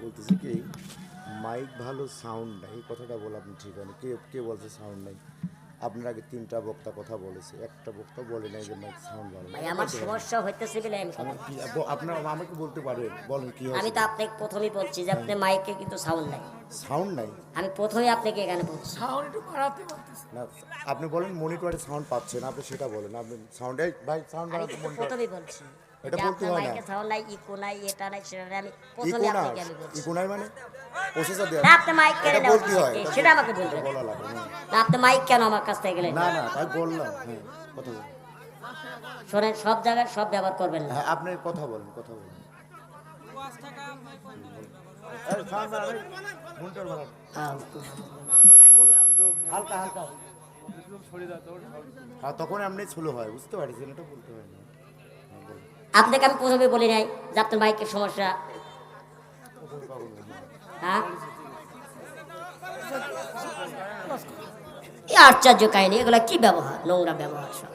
বলতেছি কি মাইক ভালো সাউন্ড নাই এই কথাটা বললাম ঠিক আছে কে কে বলছে সাউন্ড নাই? আপনার আগে তিনটা বক্তা কথা বলেছে একটা বক্তা বলে নাই যে মাইক সাউন্ড ভালো ভাই আমার সমস্যা হইতেছে বলে আমি আমার কি আপনার আমাকে বলতে পারেন বলেন কি আমি তো আপনাকে প্রথমেই বলছি যে আপনি মাইকে কিন্তু সাউন্ড নাই। সাউন্ড নাই? আমি প্রথমেই আপনাকে এখানে বলছি। সাউন্ড একটু বাড়াতে না আপনি বলেন মনিটরে সাউন্ড পাচ্ছেন আপনি সেটা বলেন। আপনি সাউন্ডে ভাই সাউন্ড বাড়াতে মনিটর প্রথমেই বলছি এটা বলতে হয় না। মাইকে সাউন্ড নাই ইকো নাই এটা নাই সেটা আমি প্রথমে আপনাকে আমি বলছি। ইকো নাই মানে? প্রসেসর দেওয়া আপনি মাইক কেন বলতে হয় সেটা আমাকে বলবেন বলা লাগে না আপনি মাইক কেন আমার কাছ থেকে গেলেন না না তাই বললাম কথা বলুন শোনেন সব জায়গায় সব ব্যবহার করবেন না। আপনি কথা বলেন কথা বলেন। এই, সাউন্ড বাড়ান, এই, মনিটর বাড়ান। হালকা হালকা। তখন এমনি স্লো বুঝতে পারছেন এটা বলতে হয়। আপনাকে আমি প্রথমে বলি নাই যে আপনার মাইকের সমস্যা। হ্যাঁ? এই আশ্চর্য কাহিনী এগুলা কি ব্যবহার? নোংরা ব্যবহার সব।